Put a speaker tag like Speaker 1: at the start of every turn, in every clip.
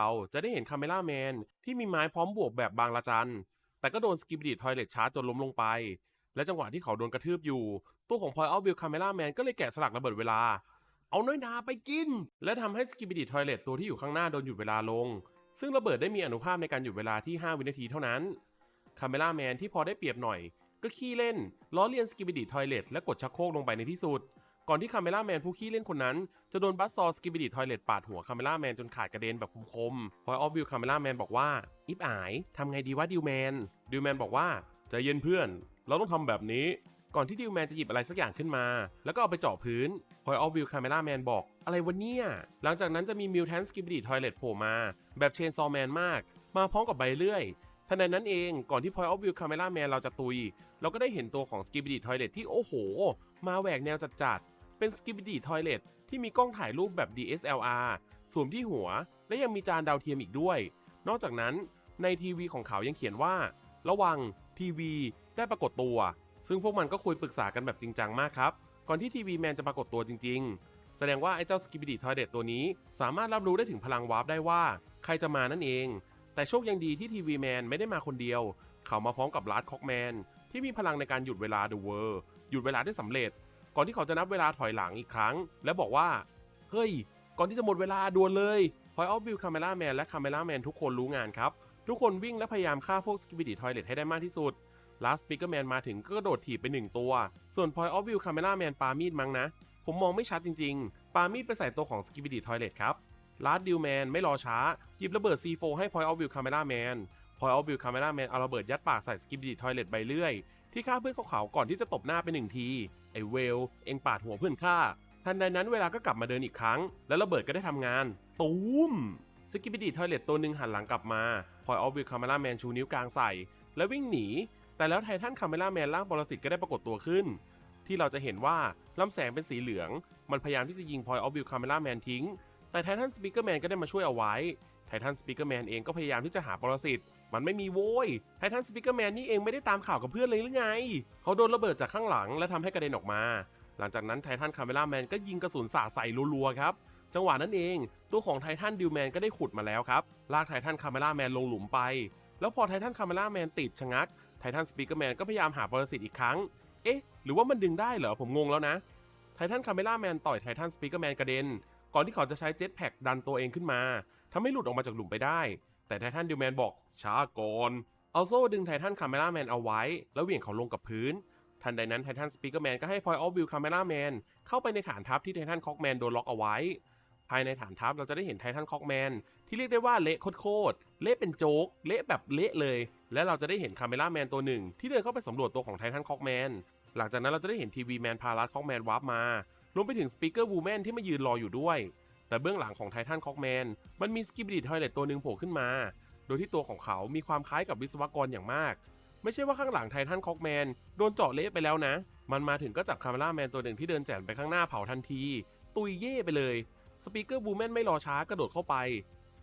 Speaker 1: เราจะได้เห็นคาเมล่าแมนที่มีไม้พร้อมบวกแบบบางละจัน แต่ก็โดนสกิบดิทอยเลตชาร์จจนล้มลงไป และจังหวะที่เขาโดนกระทืบอยู่ ตัวของพอยออฟวิลคาเมล่าแมนก็เลยแกะสลักระเบิดเวลา เอาน้อยนาไปกิน และทำให้สกิบดิทอยเลตตัวที่อยู่ข้างหน้าโดนหยุดเวลาลง ซึ่งระเบิดได้มีอนุภาพในการหยุดเวลาที่ 5 วินาทีเท่านั้นคาเมล่าแมนที่พอได้เปรียบหน่อย ก็ขี้เล่นล้อเลียนสกิบิดิทอยเลตและกดชักโครกลงไปในที่สุด ก่อนที่คาเมล่าแมนผู้ขี้เล่นคนนั้น จะโดนบัสซอสกิบิดิทอยเลตปาดหัวคาเมล่าแมนจนขาดกระเด็นแบบคมๆพอยออฟวิวคาเมล่าแมนบอกว่าอิฟอายทำไงดีวะดิวแมนดิวแมนบอกว่าใจเย็นเพื่อน เราต้องทำแบบนี้ก่อนที่ดิวแมนจะหยิบอะไรสักอย่างขึ้นมา แล้วก็เอาไปเจาะพื้นพอยออฟวิวคาเมล่าแมนบอก อะไรวะเนี่ย หลังจากนั้นจะมีมิวแทนสกิบิดิทอยเลตโผล่มา แบบเชนซอแมนมาก มาพร้อมกับใบเลื่อยทันใดนั้นเองก่อนที่ Point of View Camera Man เราจะตุย เราก็ได้เห็นตัวของ Skibidi Toilet ที่โอ้โห มาแหวกแนวจัด เป็น Skibidi Toilet ที่มีกล้องถ่ายรูปแบบ DSLR สวมที่หัว และยังมีจานดาวเทียมอีกด้วย นอกจากนั้นในทีวีของเขายังเขียนว่า ระวังทีวีได้ปรากฏตัว ซึ่งพวกมันก็คุยปรึกษากันแบบจริงจังมากครับ ก่อนที่ทีวีแมนจะปรากฏตัวจริง ๆ แสดงว่าไอ้เจ้า Skibidi Toilet ตัวนี้ สามารถรับรู้ได้ถึงพลังวาร์ปได้ว่า ใครจะมานั่นเอง แต่โชคยังดีที่ทีวีแมนไม่ได้มาคนเดียว เขามาพร้อมกับลาร์ดคอกแมนที่มีพลังในการหยุดเวลา The World หยุดเวลาได้สำเร็จ ก่อนที่เขาจะนับเวลาถอยหลังอีกครั้ง และบอกว่า เฮ้ย ก่อนที่จะหมดเวลาด่วนเลยพอยออฟวิวคาเมล่าแมนและคาเมล่าแมนทุกคนรู้งานครับ ทุกคนวิ่งและพยายามฆ่าพวกสกิบิดิทอยเลตให้ได้มากที่สุดลาสปิเกอร์แมนมาถึงก็กระโดดถีบไปหนึ่งตัว ส่วนพอยออฟวิวคาเมล่าแมนปามีดมั้งนะ ผมมองไม่ชัดจริงๆ ปามีดไปใส่ตัวของสกิบิดิทอยเลตครับลาร์ดดิวแมนไม่รอช้า หยิบระเบิด C4 ให้ Point of View Camera Man Point of View Camera Man เอาระเบิดยัดปากใส่สกิปดีทอยเลตใบเลื่อย ที่ฆ่าเพื่อนของเขาก่อนที่จะตบหน้าไปหนึ่งที ไอเวล เองปาดหัวเพื่อนข้าทันใดนั้นเวลาก็กลับมาเดินอีกครั้ง แล้วระเบิดก็ได้ทำงาน ตูมสกิปดีทอยเลตตัวหนึ่งหันหลังกลับมา Point of View Camera Man ชูนิ้วกลางใส่ แล้ววิ่งหนี แต่แล้วไททันคาเมล่าแมนร่างปรสิตก็ได้ปรากฏตัวขึ้น ที่เราจะเห็นว่าลำแสงเป็นสีเหลือง มันพยายามที่จะยิง Point of View Camera Man ทิ้ง แต่ไททันสปีกเกอร์แมนก็ได้มาช่วยเอาไว้ไททันสปีกเกอร์แมนเองก็พยายามที่จะหาปรสิต มันไม่มีโว้ยไททันสปีกเกอร์แมนนี่เองไม่ได้ตามข่าวกับเพื่อนเลยหรือไง เขาโดนระเบิดจากข้างหลังและทำให้กระเด็นออกมา หลังจากนั้นไททันคาเมล่าแมนก็ยิงกระสุนสาดใส่รัวๆครับ จังหวะนั้นเอง ตัวของไททันดิวแมนก็ได้ขุดมาแล้วครับ ลากไททันคาเมล่าแมนลงหลุมไป แล้วพอไททันคาเมล่าแมนติดชะงัก ไททันสปีกเกอร์แมนก็พยายามหาปรสิตอีกครั้ง เอ๊ะ หรือว่ามันดึงได้เหรอ ผมงงแล้วนะ ไททันคาเมล่าแมนต่อยไททันสปีกเกอร์แมนกระเด็น ก่อนที่เขาจะใช้เจ็ตแพ็กดันตัวเองขึ้นมาทำให้หลุดออกมาจากหลุมไปได้ แต่ไททันดิวแมนบอกช้าก่อนเอาโซ่ดึงไททันคาเมล่าแมนเอาไว้ แล้วเหวี่ยงเขาลงกับพื้น ทันใดนั้นไททันสปีกเกอร์แมนก็ให้พอยออฟวิวคาเมล่าแมนเข้าไปในฐานทัพที่ไททันคอกแมนโดนล็อกเอาไว้ ภายในฐานทัพเราจะได้เห็นไททันคอกแมนที่เรียกได้ว่าเละโคตรๆเละเป็นโจ๊กเละแบบเละเลย และเราจะได้เห็นคาเมล่าแมนตัวหนึ่ง ที่เดินเข้าไปสำรวจตัวของไททันคอกแมนหลังจากนั้นเราจะได้เห็นทีวีแมนพารัสคอกแมนวาร์ปมารวมไปถึงสปีกเกอร์วูแมนที่มายืนรออยู่ด้วย แต่เบื้องหลังของไททันคอกแมนมันมีสกิบดิทอยเลตตัวหนึ่งโผล่ขึ้นมา โดยที่ตัวของเขามีความคล้ายกับวิศวกรอย่างมาก ไม่ใช่ว่าข้างหลังไททันคอกแมนโดนเจาะเละไปแล้วนะ มันมาถึงก็จับคาเมล่าแมนตัวหนึ่งที่เดินแจนไปข้างหน้าเผาทันที ตุยเย่ไปเลยสปีกเกอร์บูแมนไม่รอช้ากระโดดเข้าไป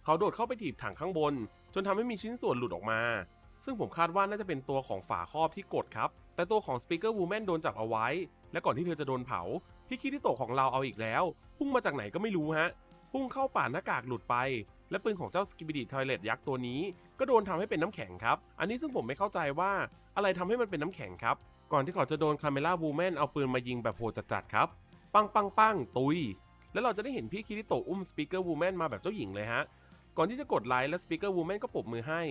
Speaker 1: เขาโดดเข้าไปถีบถังข้างบน จนทำให้มีชิ้นส่วนหลุดออกมา ซึ่งผมคาดว่าน่าจะเป็นตัวของฝาครอบที่กดครับ แต่ตัวของสปีกเกอร์วูแมนโดนจับเอาไว้ และก่อนที่เธอจะโดนเผา พี่คิริโตของเราเอาอีกแล้ว พุ่งมาจากไหนก็ไม่รู้ฮะ พุ่งเข้าป่าหน้ากากหลุดไป และปืนของเจ้าสกิบิดิทอยเลตยักษ์ตัวนี้ ก็โดนทำให้เป็นน้ำแข็งครับ อันนี้ซึ่งผมไม่เข้าใจว่าอะไรทำให้มันเป็นน้ำแข็งครับ ก่อนที่เขาจะโดนคาเมล่าวูแมนเอาปืนมายิงแบบโหดจัดๆครับ ปังปังปังตุย แล้วเราจะได้เห็นพี่คิริโตอุ้มสปีกเกอร์วูแมนมาแบบเจ้าหญิงเลยฮะ ก่อนที่จะกดไลค์และสปีกเกอร์วูแมนก็ปรบมือให้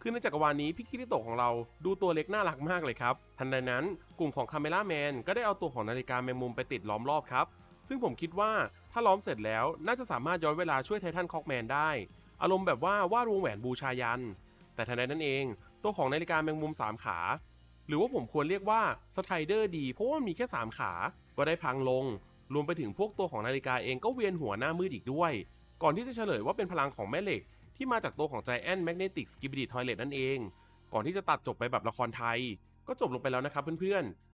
Speaker 1: คือในจักรวาลนี้พี่คิริโตะของเราดูตัวเล็กน่ารักมากเลยครับ ทันใดนั้นกลุ่มของคาเมล่าแมนก็ได้เอาตัวของนาฬิกาแมงมุมไปติดล้อมรอบครับ ซึ่งผมคิดว่าถ้าล้อมเสร็จแล้วน่าจะสามารถย้อนเวลาช่วยไททันคอกแมนได้ อารมณ์แบบว่าวาดวงแหวนบูชายัน แต่ทันใดนั้นเอง ตัวของนาฬิกาแมงมุมสามขา หรือว่าผมควรเรียกว่าสไตเดอร์ดีเพราะว่ามีแค่ 3 ขา ก็ได้พังลง รวมไปถึงพวกตัวของนาฬิกาเองก็เวียนหัวหน้ามืดอีกด้วย ก่อนที่จะเฉลยว่าเป็นพลังของแม่เหล็ก ที่มาจากตัวของ Giant Magnetic Skibidi Toilet นั่นเอง ก่อนที่จะตัดจบไปแบบละครไทย ก็จบลงไปแล้วนะครับเพื่อนๆ